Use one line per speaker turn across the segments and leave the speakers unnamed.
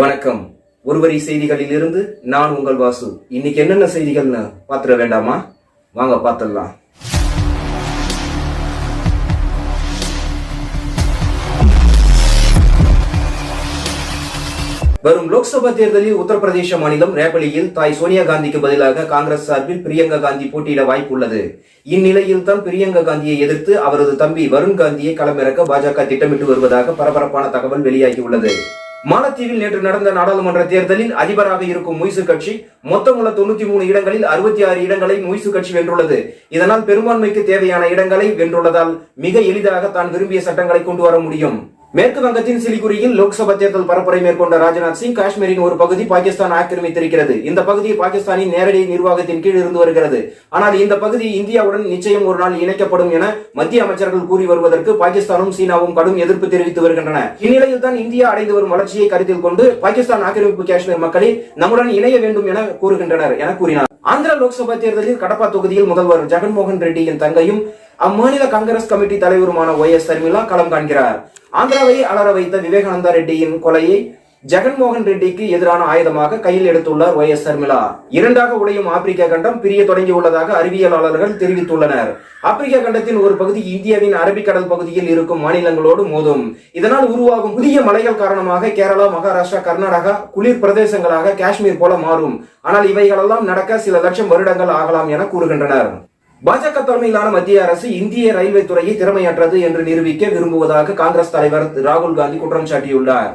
வணக்கம். ஒருவரி செய்திகளில் இருந்து நான் உங்கள் வாசு. இன்னைக்கு என்னென்ன செய்திகள்னு பாத்துட வேண்டாமா? வாங்க பார்த்துடலாம். வரும் லோக்சபா தேர்தலில் உத்தரப்பிரதேச மாநிலம் ரேபலியில் தாய் சோனியா காந்திக்கு பதிலாக காங்கிரஸ் சார்பில் பிரியங்கா காந்தி போட்டியிட வாய்ப்புள்ளது இந்நிலையில் தான் பிரியங்கா காந்தியை எதிர்த்து அவரது தம்பி வருண் காந்தியை களமிறக்க பாஜக திட்டமிட்டு வருவதாக பரபரப்பான தகவல் வெளியாகியுள்ளது. மாலத்தீவில் நேற்று நடந்த நாடாளுமன்ற தேர்தலில் அதிபராக இருக்கும் முய்சு கட்சி மொத்தமுள்ள தொண்ணூத்தி மூணு இடங்களில் அறுபத்தி ஆறு இடங்களை முய்சு கட்சி வென்றுள்ளது. இதனால் பெரும்பான்மைக்கு தேவையான இடங்களை வென்றுள்ளதால் மிக எளிதாக தான் விரும்பிய சட்டங்களை கொண்டு வர முடியும். மேற்கு வங்கத்தின் சிலிகுரியில் லோக்சபா தேர்தல் பரப்புரை மேற்கொண்ட ராஜ்நாத் சிங் காஷ்மீரின் ஒரு பகுதி பாகிஸ்தான் ஆக்கிரமித்திருக்கிறது. இந்த பகுதி பாகிஸ்தானின் நேரடி நிர்வாகத்தின் கீழ் இருந்து வருகிறது. ஆனால் இந்த பகுதி இந்தியாவுடன் நிச்சயம் ஒரு நாள் இணைக்கப்படும் என மத்திய அமைச்சர்கள் கூறி வருவதற்கு பாகிஸ்தானும் சீனாவும் கடும் எதிர்ப்பு தெரிவித்து வருகின்றன. இந்நிலையில் தான் இந்தியா அடைந்து வரும் வளர்ச்சியை கருத்தில் கொண்டு பாகிஸ்தான் ஆக்கிரமிப்பு காஷ்மீர் மக்களை நம்முடன் இணைய வேண்டும் என கூறுகின்றனர் என கூறினார். ஆந்திரா லோக்சபா தேர்தலில் கடப்பா தொகுதியில் முதல்வர் ஜெகன்மோகன் ரெட்டியின் தங்கையும் அம்மாநில காங்கிரஸ் கமிட்டி தலைவருமான ஒய் எஸ் சர்மிளா களம் காண்கிறார். ஆந்திராவை அலற வைத்த விவேகானந்தா ரெட்டியின் கொலையை ஜெகன்மோகன் ரெட்டிக்கு எதிரான ஆயுதமாக கையில் எடுத்துள்ளார் ஒய் எஸ் சர்மிளா. இரண்டாக உடையும் ஆப்பிரிக்க கண்டம் பிரிய தொடங்கியுள்ளதாக அறிவியலாளர்கள் தெரிவித்துள்ளனர். ஆப்பிரிக்க கண்டத்தின் ஒரு பகுதி இந்தியாவின் அரபிக்கடல் பகுதியில் இருக்கும் மாநிலங்களோடு மோதும். இதனால் உருவாகும் புதிய மலைகள் காரணமாக கேரளா மகாராஷ்டிரா கர்நாடகா குளிர் பிரதேசங்களாக காஷ்மீர் போல மாறும். ஆனால் இவைகளெல்லாம் நடக்க சில லட்சம் வருடங்கள் ஆகலாம் என கூறுகின்றனர். பாஜக தலைமையிலான மத்திய அரசு இந்திய ரயில்வே துறையை திறமையற்றது என்று நிரூபிக்க விரும்புவதாக காங்கிரஸ் தலைவர் ராகுல் காந்தி குற்றம் சாட்டியுள்ளார்.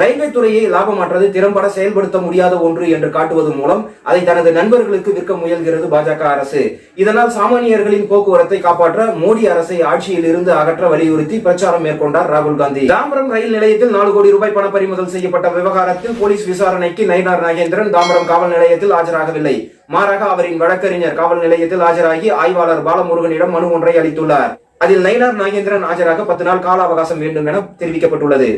ரயில்வே துறையை லாபமாற்றது திறம்பட செயல்படுத்த முடியாத ஒன்று என்று காட்டுவது மூலம் அதை தனது நண்பர்களுக்கு விற்க முயல்கிறது பாஜக அரசு. இதனால் சாமானியர்களின் போக்குவரத்தை காப்பாற்ற மோடி அரசை ஆட்சியில் இருந்து அகற்ற வலியுறுத்தி பிரச்சாரம் மேற்கொண்டார் ராகுல் காந்தி. தாம்பரம் ரயில் நிலையத்தில் நாலு கோடி ரூபாய் பண பறிமுதல் செய்யப்பட்ட விவகாரத்தில் போலீஸ் விசாரணைக்கு நயினார் நாகேந்திரன் தாம்பரம் காவல் நிலையத்தில் ஆஜராகவில்லை. மாறாக அவரின் வழக்கறிஞர் காவல் நிலையத்தில் ஆஜராகி ஆய்வாளர் பாலமுருகனிடம் மனு ஒன்றை அளித்துள்ளார். அதில் நயினார் நாகேந்திரன் ஆஜராக பத்து நாள் கால அவகாசம் வேண்டும் என தெரிவிக்கப்பட்டுள்ளது.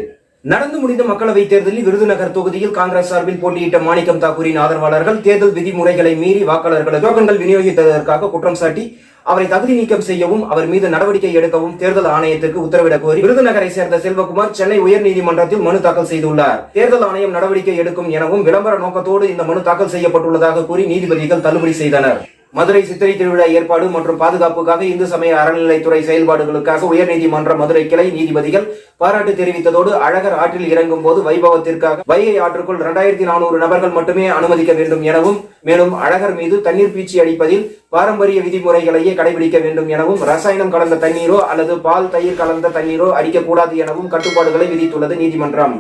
நடந்து முடிந்த மக்களவைத் தேர்தலில் விருதுநகர் தொகுதியில் காங்கிரஸ் சார்பில் போட்டியிட்ட மாணிக்கம் தாக்கூரின் ஆதரவாளர்கள் தேர்தல் விதிமுறைகளை மீறி வாக்காளர்கள் டோக்கன்கள் விநியோகித்ததற்காக குற்றம் சாட்டி அவரை தகுதி நீக்கம் செய்யவும் அவர் மீது நடவடிக்கை எடுக்கவும் தேர்தல் ஆணையத்திற்கு உத்தரவிடக் கோரி விருதுநகரை சேர்ந்த செல்வகுமார் சென்னை உயர்நீதிமன்றத்தில் மனு தாக்கல் செய்துள்ளார். தேர்தல் ஆணையம் நடவடிக்கை எடுக்கும் எனவும் விளம்பர நோக்கத்தோடு இந்த மனு தாக்கல் செய்யப்பட்டுள்ளதாக கூறி நீதிபதிகள் தள்ளுபடி செய்தனர். மதுரை சித்திரை திருவிழா ஏற்பாடு மற்றும் பாதுகாப்புக்காக இந்து சமய அறநிலைத்துறை செயல்பாடுகளுக்காக உயர்நீதிமன்ற மதுரை கிளை நீதிபதிகள் பாராட்டு தெரிவித்ததோடு அழகர் ஆற்றில் இறங்கும் போது வைபவத்திற்காக வைகை ஆற்றுக்குள் இரண்டாயிரத்தி நானூறு நபர்கள் மட்டுமே அனுமதிக்க வேண்டும் எனவும் மேலும் அழகர் மீது தண்ணீர் பீச்சி அடிப்பதில் பாரம்பரிய விதிமுறைகளையே கடைபிடிக்க வேண்டும் எனவும் ரசாயனம் கலந்த தண்ணீரோ அல்லது பால் தயிர் கலந்த தண்ணீரோ அடிக்கக்கூடாது எனவும் கட்டுப்பாடுகளை விதித்துள்ளது நீதிமன்றம்.